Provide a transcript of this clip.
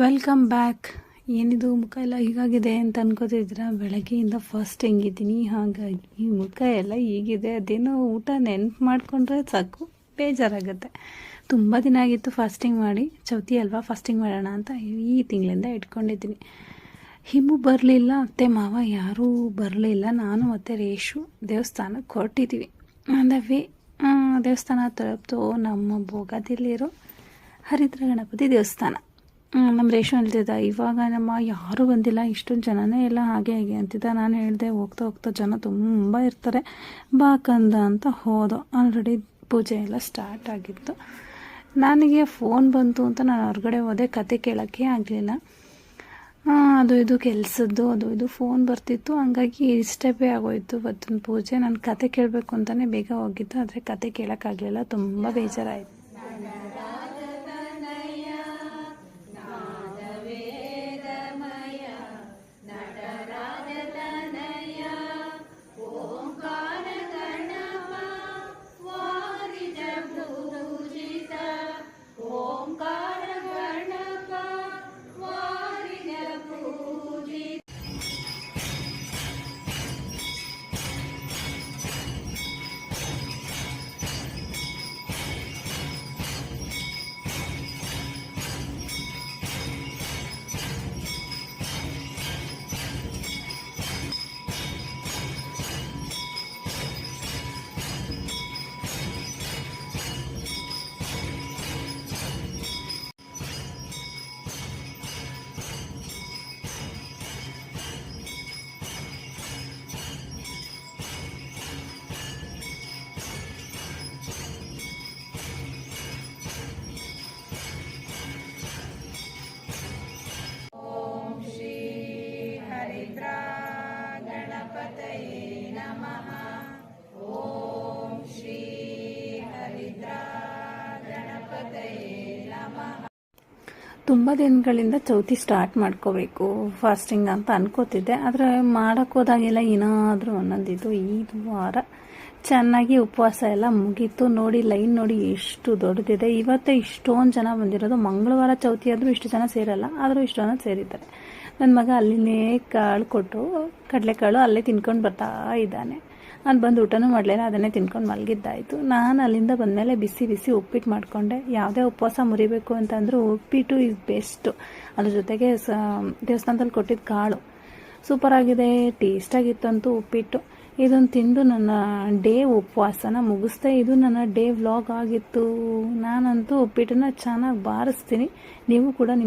Welcome back ಏನಿದು ಮುಖ ಎಲ್ಲ ಹೀಗಾಗಿದೆ ಅಂತ ಅನ್ಕೋತಿದ್ರ ಬೆಳಗ್ಗೆಯಿಂದ ಫಸ್ಟ್ ಹೆಂಗಿದ್ದೀನಿ, ಹಾಗಾಗಿ ಮುಖ ಎಲ್ಲ ಹೀಗಿದೆ. ಅದೇನೋ ಊಟ ನೆನ್ಪು ಮಾಡಿಕೊಂಡ್ರೆ ಸಾಕು, ಬೇಜಾರಾಗುತ್ತೆ. ತುಂಬ ದಿನ ಆಗಿತ್ತು ಫಾಸ್ಟಿಂಗ್ ಮಾಡಿ. ಚೌತಿ ಅಲ್ವಾ ಫಾಸ್ಟಿಂಗ್ ಮಾಡೋಣ ಅಂತ ಈ ತಿಂಗಳಿಂದ ಇಟ್ಕೊಂಡಿದ್ದೀನಿ. ಹಿಮು ಬರಲಿಲ್ಲ, ಅತ್ತೆ ಮಾವ ಯಾರೂ ಬರಲಿಲ್ಲ. ನಾನು ಮತ್ತು ರೇಷು ದೇವಸ್ಥಾನಕ್ಕೆ ಹೊರಟಿದ್ದೀವಿ ಅಂದವಿ ದೇವಸ್ಥಾನ ತಲುಪ್ತು ನಮ್ಮ ಭೋಗದಲ್ಲಿರೋ ಹರಿದ್ರ ಗಣಪತಿ ದೇವಸ್ಥಾನ. ನಮ್ಮ ರೇಷ್ಮ ಹೇಳ್ತಿದ್ದ ಇವಾಗ ನಮ್ಮ ಯಾರೂ ಬಂದಿಲ್ಲ, ಇಷ್ಟೊಂದು ಜನನೇ ಎಲ್ಲ ಹಾಗೆ ಹಾಗೆ ಅಂತಿದ್ದ. ನಾನು ಹೇಳಿದೆ, ಹೋಗ್ತಾ ಹೋಗ್ತಾ ಜನ ತುಂಬ ಇರ್ತಾರೆ. ಬಾ ಕಂದ ಅಂತ ಹೋದೋ. ಆಲ್ರೆಡಿ ಪೂಜೆ ಎಲ್ಲ ಸ್ಟಾರ್ಟ್ ಆಗಿತ್ತು. ನನಗೆ ಫೋನ್ ಬಂತು ಅಂತ ನಾನು ಹೊರಗಡೆ ಹೋದೆ. ಕತೆ ಕೇಳೋಕ್ಕೆ ಆಗಲಿಲ್ಲ. ಅದು ಇದು ಕೆಲಸದ್ದು, ಅದು ಇದು ಫೋನ್ ಬರ್ತಿತ್ತು. ಹಂಗಾಗಿ ಇಷ್ಟೇ ಆಗೋಯಿತು ಇವತ್ತಿನ ಪೂಜೆ. ನಾನು ಕತೆ ಕೇಳಬೇಕು ಅಂತಲೇ ಬೇಗ ಹೋಗಿದ್ದು, ಆದರೆ ಕತೆ ಕೇಳೋಕ್ಕಾಗಲಿಲ್ಲ. ತುಂಬ ಬೇಜಾರಾಯಿತು. ತುಂಬ ದಿನಗಳಿಂದ ಚೌತಿ ಸ್ಟಾರ್ಟ್ ಮಾಡ್ಕೋಬೇಕು ಫಾಸ್ಟಿಂಗ್ ಅಂತ ಅನ್ಕೋತಿದ್ದೆ. ಆದರೆ ಮಾಡೋಕ್ಕೆ ಹೋದಾಗೆಲ್ಲ ಏನಾದರೂ ಅನ್ನೋದಿದ್ದು ಈ ವಾರ ಚೆನ್ನಾಗಿ ಉಪವಾಸ ಎಲ್ಲ ಮುಗೀತು. ನೋಡಿ ಲೈನ್ ನೋಡಿ ಎಷ್ಟು ದೊಡ್ಡದಿದೆ. ಇವತ್ತೇ ಇಷ್ಟೊಂದು ಜನ ಬಂದಿರೋದು. ಮಂಗಳವಾರ ಚೌತಿ ಆದರೂ ಇಷ್ಟು ಜನ ಸೇರಲ್ಲ, ಆದರೂ ಇಷ್ಟು ಜನ ಸೇರಿದ್ದಾರೆ. ನನ್ನ ಮಗ ಅಲ್ಲಿನೇ ಕಾಳು ಕೊಟ್ಟು, ಕಡಲೆಕಾಳು ಅಲ್ಲೇ ತಿನ್ಕೊಂಡು ಬರ್ತಾ ಇದ್ದಾನೆ. ನಾನು ಬಂದು ಊಟನೂ ಮಾಡಲಿಲ್ಲ, ಅದನ್ನೇ ತಿನ್ಕೊಂಡು ಮಲಗಿದ್ದಾಯಿತು. ನಾನು ಅಲ್ಲಿಂದ ಬಂದಮೇಲೆ ಬಿಸಿ ಬಿಸಿ ಉಪ್ಪಿಟ್ಟು ಮಾಡಿಕೊಂಡೆ. ಯಾವುದೇ ಉಪವಾಸ ಮುರಿಬೇಕು ಅಂತಂದರೂ ಉಪ್ಪಿಟ್ಟು ಇಸ್ ಬೆಸ್ಟು ಅದ್ರ ಜೊತೆಗೆ ಸ, ದೇವಸ್ಥಾನದಲ್ಲಿ ಕೊಟ್ಟಿದ್ದ ಕಾಳು. ಸೂಪರಾಗಿದೆ ಟೇಸ್ಟಾಗಿತ್ತಂತೂ ಉಪ್ಪಿಟ್ಟು. ಇದನ್ನು ತಿಂದು ನನ್ನ ಡೇ ಉಪವಾಸನ ಮುಗಿಸ್ದೆ. ಇದು ನನ್ನ ಡೇ ವ್ಲಾಗ್ ಆಗಿತ್ತು. ನಾನಂತೂ ಉಪ್ಪಿಟ್ಟನ್ನ ಚೆನ್ನಾಗಿ ಬಾರಿಸ್ತೀನಿ. ನೀವು ಕೂಡ ನಿಮ್ಮ